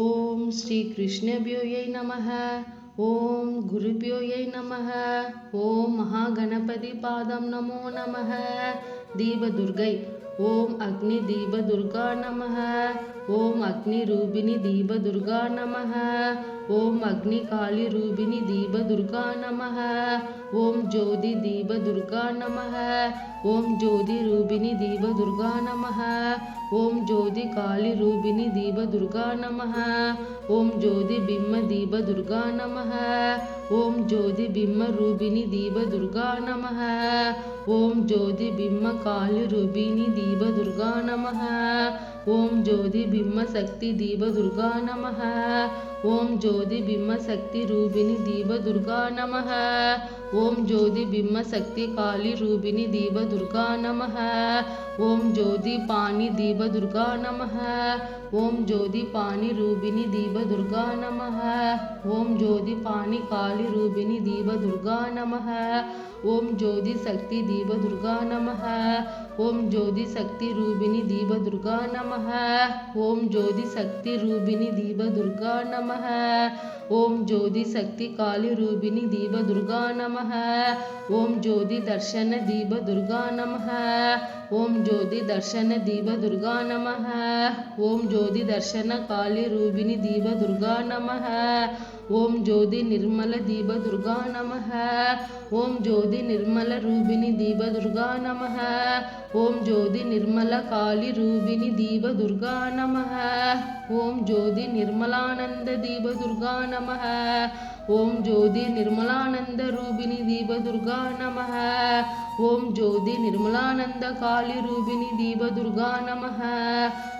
ॐ श्रीकृष्णभ्योयै नमः ॐ गुरुभ्योयै नमः ॐ महागणपतिपादं नमो नमः दीपदुर्गै ॐ अग्निदीपदुर्गा नमः। ஓம் அக்னி ரூபிணி தீப துர்கா நமः ஓம் அக்னி காளி ரூபிணி தீப துர்கா நமः ஓம் ஜோதி தீப துர்கா நமः ஓம் ஜோதி ரூபிணி தீப துர்கா நமः ஓம் ஜோதி காளி ரூபிணி தீப துர்கா நமः ஓம் ஜோதி பிம்ம தீப துர்கா நமः ஓம் ஜோதி பிம்ம ரூபிணி தீப துர்கா நமः ஓம் ஜோதி பிம்ம காளி ரூபிணி தீப துர்கா நமः ஓம் ஜோதி பிம்ம சக்தி தீபதுர்கா நமः ஓம் ஜோதி பிம்ம சக்தி ரூபிணி ओम ज्योति बिंब शक्ति काली रूपिणी दीप दुर्गा नम। ओम ज्योति पानी दीप दुर्गा नम। ओम ज्योति पानी रूपिणी दीप दुर्गा नम। ओम ज्योति पानी काली रूपिणी दीप दुर्गा नम। ओम ज्योति शक्ति दीप दुर्गा नम। ओम ज्योति शक्ति रूपिणी दीप दुर्गा नम। ओम ज्योति शक्ति रूपिणी दीप दुर्गा नम। ओम ज्योति शक्ति काली रूपिणी दीप दुर्गा नम। नमः। ओम ज्योति दर्शन दीप दुर्गा नमः। ओम ज्योति दर्शन दीप दुर्गा नमः। ओम ज्योति दर्शन काली रूपिणी दीप दुर्गा नमः। ஓம் ஜோதி நிர்மல தீப துர்கா நமக. ஓம் ஜோதி நிர்மல ரூபிணி தீப துர்கா நமக. ஓம் ஜோதி நிர்மல காளி ரூபிணி தீப துர்கா நமக. ஓம் ஜோதி நிர்மலானந்த தீப துர்கா நமக. ஓம் ஜோதி நிர்மலானந்த ரூபிணி தீப துர்கா நமக. ஓம் ஜோதி நிர்மலானந்த காளி ரூபிணி தீப துர்கா நமக.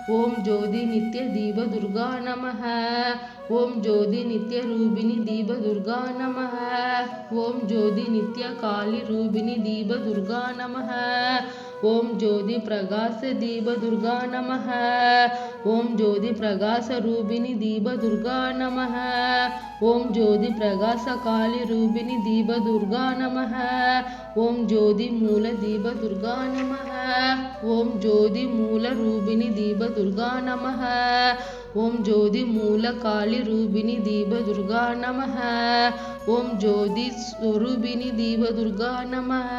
ஓம் ஜோதி நித்ய தீப துர்கா நமக. ஓம் ஜோதி நித்ய ரூ ரூபிணி தீபதுர்கா நமः ஓம் ஜோதி நித்ய காளி ரூபிணி தீபதுர்கா நமः ஓம் ஜோதி பிரகாச தீபதுர்கா நமः ஓம் ஜோதி பிரகாச ரூபிணி தீபதுர்கா நமः ஓம் ஜோதி பிரகாச காளி ரூபிணி தீபதுர்கா நமः ஓம் ஜோதி மூல தீபதுர்கா நமः ஓம் ஜோதி மூல ரூபிணி தீபதுர்கா நமः ஓம் ஜோதி மூல காளி ரூபிணி தீபதுர்கா நமः ஓம் ஜோதி ஸ்வரூபிணி தீபதுர்கா நமः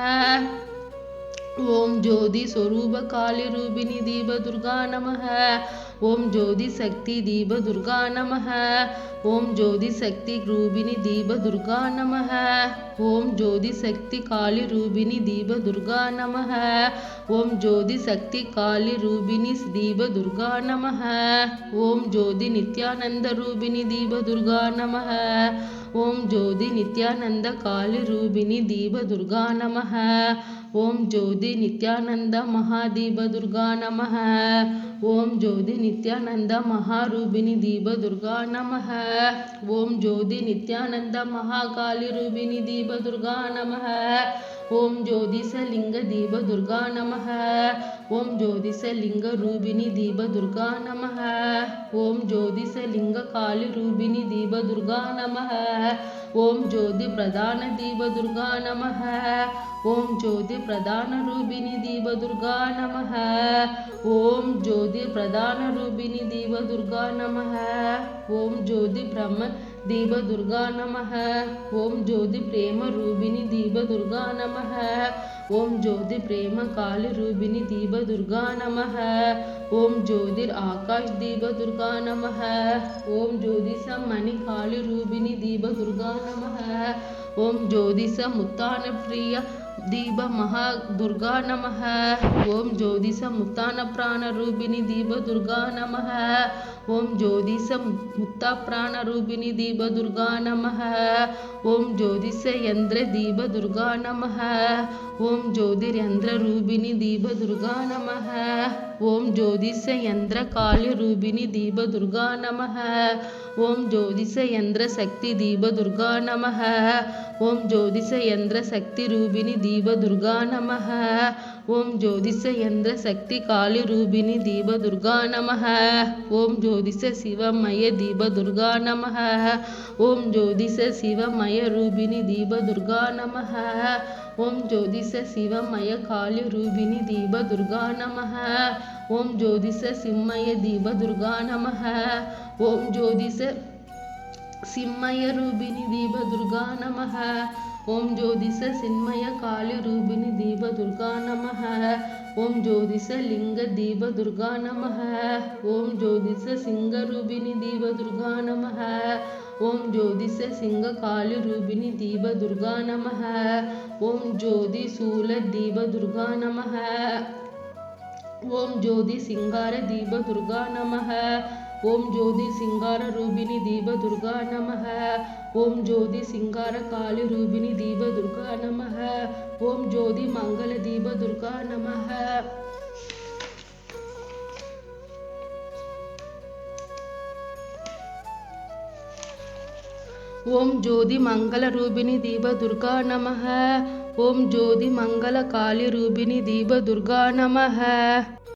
ஓம் ஜோதி ஸ்வரூப காளி ரூபிணி தீபதுர்கா நமः ஓம் ஜோதி சக்தி தீபதுர்கா நமः ஓம் ஜோதி சக்தி ரூபிணி தீபதுர்கா நமः ஓம் ஜோதி சக்தி காளி ரூபிணி தீபதுர்கா நமः ஓம் ஜோதி சக்தி காளி ரூபிணி தீபதுர்கா நமः ஓம் ஜோதி நித்யானந்த ரூபிணி தீபதுர்கா நமः ஓம் ஜோதி நித்யானந்த காளி ரூபிணி ओम ज्योति नित्यानंद महादीप दुर्गा नम ओम ज्योति नित्यानंद महारूपिणी दीप दुर्गा नम ओम ज्योति नित्यानंद महाकाली रूपिणी दीप दुर्गा नम ஓம் ஜோதிசலிங்க தீப துர்கா நமக. ஓம் ஜோதிசலிங்க ரூபிணி தீப துர்கா நமக. ஓம் ஜோதிசலிங்க காளி ரூபிணி தீப துர்கா நமக. ஓம் ஜோதி பிரதான தீப துர்கா நமக. ஓம் ஜோதி பிரதான ரூபிணி தீப துர்கா நமக. ஓம் ஜோதி பிரதான ரூபிணி தீப துர்கா நமக. ஓம் ஜோதி பிரம்ம दीप दुर्गा नम। ओं ज्योति प्रेम रूपिणी दीप दुर्गा नम। ओं ज्योति प्रेम काली रूपिणी दीप दुर्गा नम। ओं ज्योतिर आकाश दीप महा दुर्गा नम। ओं ज्योतिष मुत्तान प्राण रूपिणी दीप दुर्गा नम। ஓம் ஜோதிச முத்தா பிராண ரூபிணி தீப துர்கா நம ஓம் ஜோதிஷ யந்திர தீப துர்கா நம ஓம் ஜோதிர் யந்திர ரூபிணி தீப துர்கா நம ஓம் ஜோதிஷ யந்திர காளி ரூபிணி தீப துர்கா நம ஓம் ஜோதிஷ யந்திர சக்தி தீப துர்கா நம ஓம் ஜோதிஷ யந்திர சக்தி ரூபிணி தீப துர்கா நம ஓம் ஜோதிஷ யந்திர சக்தி காளி ரூபிணி தீப துர்கா நமः ஓம் ஜோதிஷ சிவமய தீப துர்கா நமः ஓம் ஜோதிஷ சிவமய ரூபிணி தீப துர்கா நமः ஓம் ஜோதிஷ சிவமய காளி ரூபிணி தீப துர்கா நமः ஓம் ஜோதிஷ சிம்மய தீப துர்கா நமः ஓம் ஜோதிஷ சிம்மய ரூபிணி தீப துர்கா நமः ஓம் ஜோதிஷ சின்மய காளி ரூபிணி தீப துர்கா நமः ஓம் ஜோதிஷ லிங்க தீப துர்கா நமः ஓம் ஜோதிஷ சிங்க ரூபிணி தீப துர்கா நமः ஓம் ஜோதிஷ சிங்க காளி ரூபிணி தீப துர்கா நமः ஓம் ஜோதி சூல தீப துர்கா நமः ஓம் ஜோதி சிங்கார தீப துர்கா நமஹ. ஓம் ஜோதி சிங்கார ரூபிணி தீப துர்கா நமக ஓம் ஜோதி சிங்கார காளி ரூபிணி தீப துர்கா நமக ஓம் ஜோதி மங்கள தீப துர்கா நமக ஓம் ஜோதி மங்கள ரூபிணி தீப துர்கா நமக ஓம் ஜோதி மங்கள காளி ரூபிணி தீப துர்கா நமக